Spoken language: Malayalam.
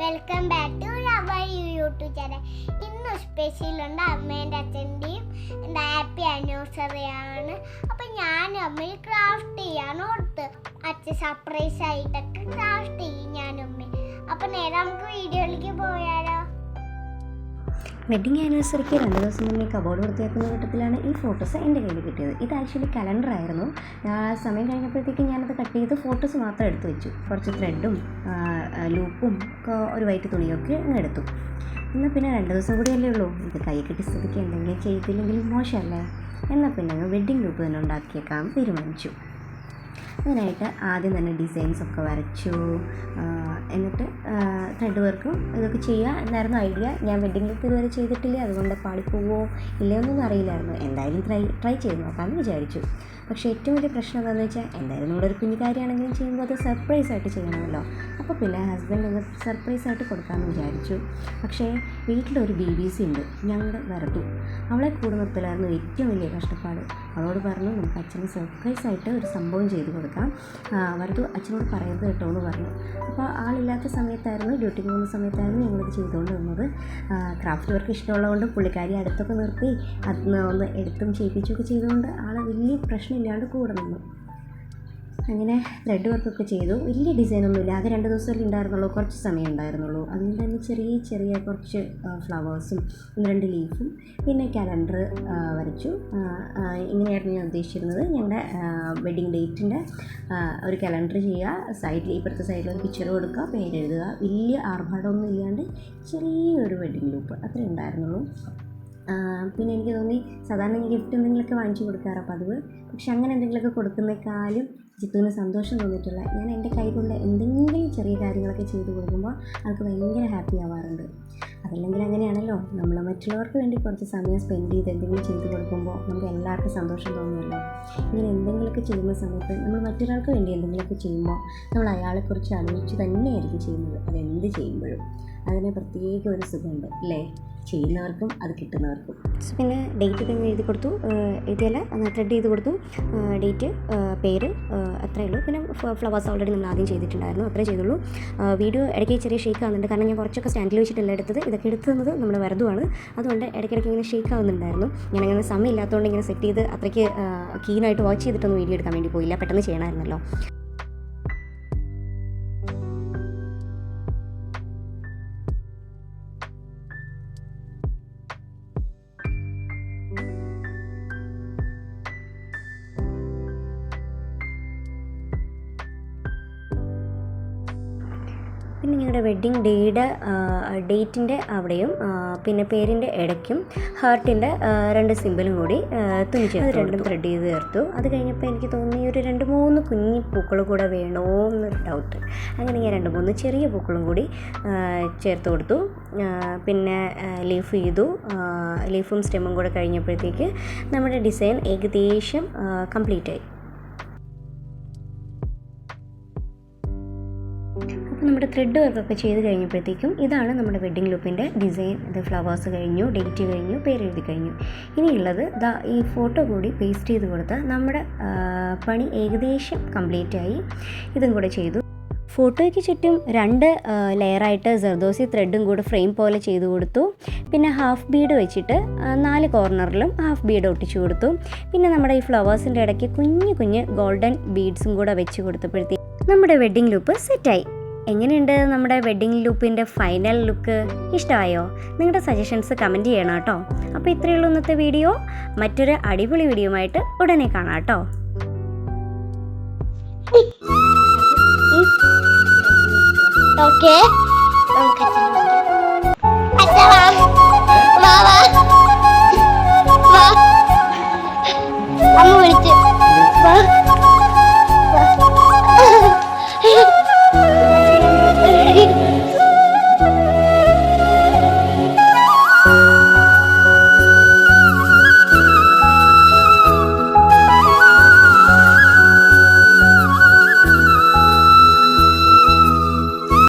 Welcome back to our YouTube channel ഇന്ന് സ്പെഷ്യൽ ഉണ്ട് അമ്മേന്റെ അച്ഛന്റെയും എന്താ ഹാപ്പി ആനിവേഴ്സറി ആണ്. അപ്പം ഞാൻ അമ്മയിൽ ക്രാഫ്റ്റ് ചെയ്യാൻ ഓർത്ത് അച്ഛൻ സർപ്രൈസ് ആയിട്ടൊക്കെ ക്രാഫ്റ്റ് ചെയ്യും ഞാൻ അമ്മ അപ്പം നേരെ നമുക്ക് വീഡിയോയിലേക്ക് വെഡിങ് ആനിവേഴ്സറിക്ക് രണ്ട് ദിവസം മുന്നേ കബോർഡ് വൃത്തിയാക്കുന്ന ഘട്ടത്തിലാണ് ഈ ഫോട്ടോസ് എന്റെ കയ്യിൽ കിട്ടിയത്. ഇത് ആക്ച്വലി കലണ്ടർ ആയിരുന്നു. ആ സമയം കഴിഞ്ഞപ്പോഴത്തേക്ക് ഞാനത് കട്ട് ചെയ്ത് ഫോട്ടോസ് മാത്രം എടുത്തു വെച്ചു. കുറച്ച് ത്രെഡും ലൂപ്പും ഒരു വൈറ്റ് തുണിയൊക്കെ അങ്ങ് എടുത്തു. എന്നാൽ പിന്നെ രണ്ട് ദിവസം കൂടി അല്ലേ ഉള്ളൂ. ഇത് കൈ കിട്ടി സ്ഥിതിക്ക് എന്തെങ്കിലും മോശമല്ലേ? എന്നാൽ പിന്നെ വെഡ്ഡിങ് ലൂപ്പ് തന്നെ ഉണ്ടാക്കിയേക്കാൻ തീരുമാനിച്ചു. അതിനായിട്ട് ആദ്യം തന്നെ ഡിസൈൻസ് ഒക്കെ വരച്ചു. എന്നിട്ട് ത്രെഡ് വർക്കും ഇതൊക്കെ ചെയ്യുക എന്നായിരുന്നു ഐഡിയ ഞാൻ വെഡ്ഡിംഗ് ലുക്ക് ഇതുവരെ ചെയ്തിട്ടില്ല. അതുകൊണ്ട് പാളിപ്പോവോ ഇല്ലയെന്നൊന്നും അറിയില്ലായിരുന്നു. എന്തായാലും ട്രൈ ട്രൈ ചെയ്ത് നോക്കാമെന്ന് വിചാരിച്ചു. പക്ഷേ ഏറ്റവും വലിയ പ്രശ്നം എന്താണെന്ന് വെച്ചാൽ എന്തായാലും നമ്മുടെ ഒരു കുഞ്ഞു കാര്യമാണെങ്കിലും ചെയ്യുമ്പോൾ അത് സർപ്രൈസ് ആയിട്ട് ചെയ്യണമല്ലോ. അപ്പോൾ പിന്നെ ഹസ്ബൻഡ് സർപ്രൈസ് ആയിട്ട് കൊടുക്കാമെന്ന് വിചാരിച്ചു. പക്ഷേ വീട്ടിലൊരു ബി ബി സി ഉണ്ട്. ഞങ്ങളുടെ വരതു അവളെ കൂടെ നിർത്തലായിരുന്നു ഏറ്റവും വലിയ കഷ്ടപ്പാട്. അവളോട് പറഞ്ഞു നമുക്ക് അച്ഛന് സർപ്രൈസ് ആയിട്ട് ഒരു സംഭവം ചെയ്തു കൊടുക്കാം. ആ, വരതു അച്ഛനോട് പറയരുത് കേട്ടോ എന്ന് പറഞ്ഞു. അപ്പോൾ ആളില്ലാത്ത സമയത്തായിരുന്നു ഡ്യൂട്ടി പോകുന്ന സമയത്തായിരുന്നു ഞങ്ങളിത് ചെയ്തുകൊണ്ട് നിന്നത് ക്രാഫ്റ്റ് വർക്ക് ഇഷ്ടമുള്ളതുകൊണ്ട് പുള്ളിക്കാരി അടുത്തൊക്കെ നിർത്തി അത് ഒന്ന് എടുത്തും ചെയ്യിപ്പിച്ചുമൊക്കെ ചെയ്തുകൊണ്ട് ആളെ വലിയ പ്രശ്നമില്ലാണ്ട് കൂടെ നിന്നു. അങ്ങനെ ത്രെഡ് വർക്കൊക്കെ ചെയ്തു. വലിയ ഡിസൈനൊന്നുമില്ല ആകെ രണ്ട് ദിവസമല്ലേ ഉണ്ടായിരുന്നുള്ളൂ. കുറച്ച് സമയം ഉണ്ടായിരുന്നുള്ളൂ. അതുകൊണ്ട് തന്നെ ചെറിയ ചെറിയ കുറച്ച് ഫ്ലവേഴ്സും രണ്ട് ലീഫും പിന്നെ കലണ്ടർ വരച്ചു. ഇങ്ങനെയായിരുന്നു ഞാൻ ഉദ്ദേശിച്ചിരുന്നത്. ഞങ്ങളുടെ വെഡ്ഡിങ് ഡേറ്റിന്റെ ഒരു കലണ്ടർ ചെയ്യുക. സൈഡിൽ ഇപ്പുറത്തെ സൈഡിൽ ഒരു പിക്ചർ കൊടുക്കുക പേരെഴുതുക വലിയ ആർഭാടമൊന്നും ഇല്ലാണ്ട് ചെറിയൊരു വെഡ്ഡിങ് ലൂപ്പ് അത്രേ ഉണ്ടായിരുന്നുള്ളൂ. പിന്നെ എനിക്ക് തോന്നി സാധാരണ ഗിഫ്റ്റ് എന്തെങ്കിലുമൊക്കെ വാങ്ങിച്ചു കൊടുക്കാറ്. പതിവ് പക്ഷെ അങ്ങനെ എന്തെങ്കിലുമൊക്കെ കൊടുക്കുന്നേക്കാളും ജിത്തുവിന് സന്തോഷം തോന്നിയിട്ടുള്ള ഞാൻ എന്റെ കൈ കൊണ്ട് എന്തെങ്കിലും ചെറിയ കാര്യങ്ങളൊക്കെ ചെയ്തു കൊടുക്കുമ്പോൾ അവൾക്ക് ഭയങ്കര ഹാപ്പി ആവാറുണ്ട്. അതല്ലെങ്കിൽ അങ്ങനെയാണല്ലോ നമ്മൾ മറ്റുള്ളവർക്ക് വേണ്ടി കുറച്ച് സമയം സ്പെൻഡ് ചെയ്ത് എന്തെങ്കിലും ചെയ്തു കൊടുക്കുമ്പോൾ നമുക്ക് എല്ലാവർക്കും സന്തോഷം തോന്നുമല്ലോ. ഇങ്ങനെ എന്തെങ്കിലുമൊക്കെ ചെയ്യുന്ന സമയത്ത് നമ്മൾ മറ്റൊരാൾക്ക് വേണ്ടി എന്തെങ്കിലുമൊക്കെ ചെയ്യുമ്പോൾ നമ്മൾ അയാളെക്കുറിച്ച് ആലോചിച്ച് തന്നെയായിരിക്കും ചെയ്യുന്നത്. അതെന്ത് ചെയ്യുമ്പോഴും അതിന് പ്രത്യേക ഒരു സുഖമുണ്ട് അല്ലേ? ചെയ്യുന്നവർക്കും അത് കിട്ടുന്നവർക്കും. പിന്നെ ഡേറ്റ് തന്നെ എഴുതി കൊടുത്തു. എഴുതിയല്ല ത്രെഡ് ചെയ്ത് കൊടുത്തു. ഡേറ്റ് പേര് അത്രയേ ഉള്ളൂ. പിന്നെ ഫ്ലവേഴ്സ് ഓൾറെഡി നമ്മൾ ആദ്യം ചെയ്തിട്ടുണ്ടായിരുന്നു. അത്രേ ചെയ്തുള്ളൂ. വീഡിയോ ഇടയ്ക്ക് ചെറിയ ഷേക്ക് ആവുന്നുണ്ട്. കാരണം ഞാൻ കുറച്ചൊക്കെ സ്റ്റാൻഡിൽ വെച്ചിട്ടല്ല എടുത്തത്. ഇതൊക്കെ എടുത്തത് നമ്മുടെ വെറുതുമാണ് അതുകൊണ്ട് ഇടയ്ക്കിടയ്ക്ക് ഇങ്ങനെ ഷേക്ക് ആവുന്നുണ്ടായിരുന്നു. ഞാൻ അങ്ങനെ സമയമില്ലാത്തതുകൊണ്ട് ഇങ്ങനെ സെറ്റ് ചെയ്ത് അത്രയ്ക്ക് കീനായിട്ട് വാച്ച് ചെയ്തിട്ടൊന്നും വീഡിയോ എടുക്കാൻ വേണ്ടി പോയില്ല. പെട്ടെന്ന് ചെയ്യണമായിരുന്നല്ലോ. പിന്നെ ഞങ്ങളുടെ വെഡ്ഡിങ് ഡേയുടെ ഡേറ്റിന്റെ അവിടെയും പിന്നെ പേരിന്റെ ഇടയ്ക്കും ഹാർട്ടിന്റെ രണ്ട് സിമ്പിളും കൂടി തുണി തുന്നി ചേർത്ത് രണ്ടും ത്രെഡ് ചെയ്ത് ചേർത്തു. അത് കഴിഞ്ഞപ്പോൾ എനിക്ക് തോന്നി ഒരു രണ്ട് മൂന്ന് കുഞ്ഞി പൂക്കൾ കൂടെ വേണോ എന്നൊരു ഡൗട്ട് അങ്ങനെ ഞാൻ രണ്ട് മൂന്ന് ചെറിയ പൂക്കളും കൂടി ചേർത്ത് കൊടുത്തു. പിന്നെ ലീഫ് ചെയ്തു. ലീഫും സ്റ്റെമ്മും കൂടെ കഴിഞ്ഞപ്പോഴത്തേക്ക് നമ്മുടെ ഡിസൈൻ ഏകദേശം കംപ്ലീറ്റ് ആയി. അപ്പോൾ നമ്മുടെ ത്രെഡ് വർക്കൊക്കെ ചെയ്ത് കഴിഞ്ഞപ്പോഴത്തേക്കും ഇതാണ് നമ്മുടെ വെഡ്ഡിംഗ് ലുക്കിന്റെ ഡിസൈൻ ഇത് ഫ്ലവേഴ്സ് കഴിഞ്ഞു ഡേറ്റ് കഴിഞ്ഞു പേര് എഴുതി കഴിഞ്ഞു. ഇനിയുള്ളത് ദാ ഈ ഫോട്ടോ കൂടി പേസ്റ്റ് ചെയ്ത് കൊടുത്ത് നമ്മുടെ പണി ഏകദേശം കംപ്ലീറ്റ് ആയി. ഇതും കൂടെ ചെയ്തു. ഫോട്ടോയ്ക്ക് ചുറ്റും രണ്ട് ലെയറായിട്ട് ജർദോസി ത്രെഡും കൂടെ ഫ്രെയിം പോലെ ചെയ്തു കൊടുത്തു. പിന്നെ ഹാഫ് ബീഡ് വെച്ചിട്ട് നാല് കോർണറിലും ഹാഫ് ബീഡ് ഒട്ടിച്ചു കൊടുത്തു. പിന്നെ നമ്മുടെ ഈ ഫ്ലവേഴ്സിന്റെ ഇടയ്ക്ക് കുഞ്ഞു കുഞ്ഞ് ഗോൾഡൻ ബീഡ്സും കൂടെ വെച്ച് കൊടുത്തപ്പോഴത്തേക്ക് നമ്മുടെ വെഡ്ഡിംഗ് ലുപ്പ് സെറ്റായി എങ്ങനെയുണ്ട് നമ്മുടെ വെഡ്ഡിംഗ് ലുക്കിന്റെ ഫൈനൽ ലുക്ക് ഇഷ്ടമായോ? നിങ്ങളുടെ സജഷൻസ് കമന്റ് ചെയ്യണം കേട്ടോ. അപ്പോൾ ഇത്രയേ ഉള്ളൂ ഇന്നത്തെ വീഡിയോ മറ്റൊരു അടിപൊളി വീഡിയോയുമായിട്ട് ഉടനെ കാണാം കേട്ടോ. ഓക്കെ